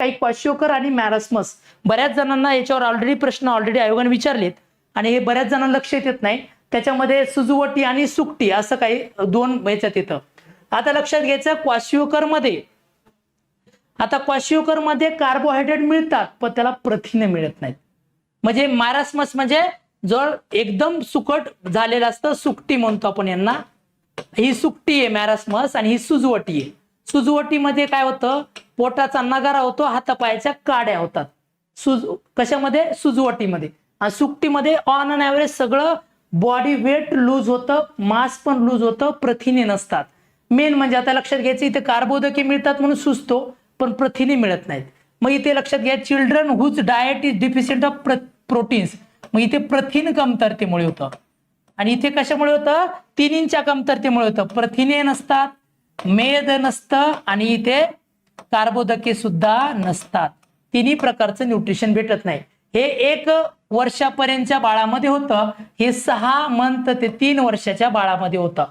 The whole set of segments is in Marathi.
काही क्वाशिओकर आणि मॅरसमस. बऱ्याच जणांना याच्यावर ऑलरेडी प्रश्न ऑलरेडी आयोगाने विचारलेत. आणि हे बऱ्याच जणांना लक्षात येत नाही. त्याच्यामध्ये सुजुवटी आणि सुकटी असं काही दोन याच्यात येतं. आता लक्षात घ्यायचं क्वाशिओकरमध्ये आता क्वाशिओकरमध्ये कार्बोहायड्रेट मिळतात पण त्याला प्रथिने मिळत नाहीत. म्हणजे मारास्मस म्हणजे जर एकदम सुकट झालेलं असतं सुकटी म्हणतो आपण यांना. ही सुकटी आहे मॅरासमस आणि ही सुजवटी आहे. सुजवटीमध्ये काय होतं? पोटाचा नगारा होतो हातापायाच्या काड्या होतात. सुज कशामध्ये? सुजवटीमध्ये. आणि सुकटीमध्ये ऑन अन ॲव्हरेज सगळं बॉडी वेट लूज होतं मास पण लूज होतं प्रथिने नसतात. मेन म्हणजे आता लक्षात घ्यायचं इथे कार्बोदके मिळतात म्हणून सुचतो पण प्रथिने मिळत नाहीत. मग इथे लक्षात घ्या children whose diet is deficient of proteins मग इथे प्रथिन कमतरतेमुळे होतं. आणि इथे कशामुळे होतं? तिन्हींच्या कमतरतेमुळे होतं. प्रथिने नसतात मेद नसतं आणि इथे कार्बोदके सुद्धा नसतात. तिन्ही प्रकारचं न्यूट्रिशन भेटत नाही. हे एक वर्षापर्यंतच्या बाळामध्ये होतं. हे सहा मंथ ते तीन वर्षाच्या बाळामध्ये होतं.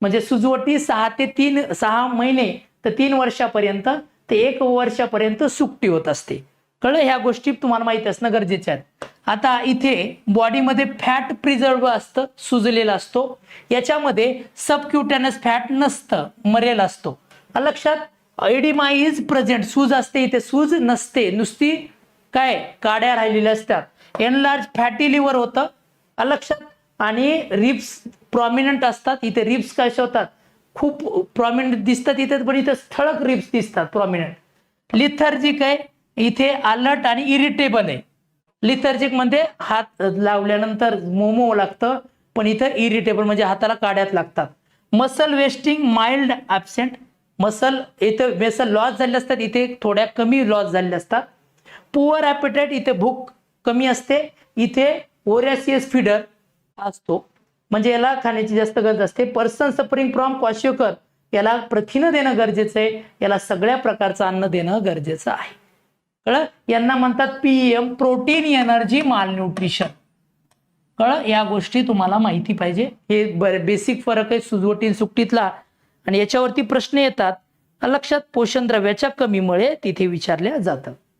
म्हणजे सुजवटी सहा ते तीन सहा महिने तर तीन वर्षापर्यंत ते एक वर्षापर्यंत सुकटी होत असते. कळलं? ह्या गोष्टी तुम्हाला माहीत असणं गरजेच्या आहेत आता इथे बॉडीमध्ये फॅट प्रिझर्व असतं सुजलेला असतो. याच्यामध्ये सबक्युटॅनस फॅट नसतं मरेल असतो. लक्षात एडिमा इज प्रेझेंट. सूज असते इथे सूज नसते. नुसती काय? काड्या राहिलेल्या असतात. एनलार्ज फॅटी लिव्हर होतं. लक्षात? आणि रिप्स प्रॉमिनंट असतात. इथे रिप्स कशा होतात खूप प्रॉमिनंट दिसतात इथे पण इथे ठळक रिप्स दिसतात प्रॉमिनंट. लिथर्जिक आहे. इथे अलर्ट आणि इरिटेबल आहे. लिथर्जिकमध्ये हात लावल्यानंतर मोमो लागतं पण इथं इरिटेबल म्हणजे हाताला काड्यात लागतात. Muscle wasting mild absent muscle इथे मेसल लॉस झाले असतात इथे थोड्या कमी लॉस झालेल्या असतात. पुअर ॲपिटाईट इथे भूक कमी असते. इथे ओरॅसियस फिडर असतो. म्हणजे याला खाण्याची जास्त गरज असते. पर्सन सफरिंग फ्रॉम क्वाशिओकर याला प्रथिनं देणं गरजेचं आहे. याला सगळ्या प्रकारचं अन्न देणं गरजेचं आहे. कळलं? यांना म्हणतात पीएम प्रोटीन एनर्जी मालन्यूट्रिशन कळलं? या गोष्टी तुम्हाला माहिती पाहिजे. हे बेसिक फरक आहे. सुजवटी सुकटीतला आणि याच्यावरती प्रश्न येतात. लक्षात पोषण द्रव्याच्या कमीमुळे तिथे विचारल्या जातं.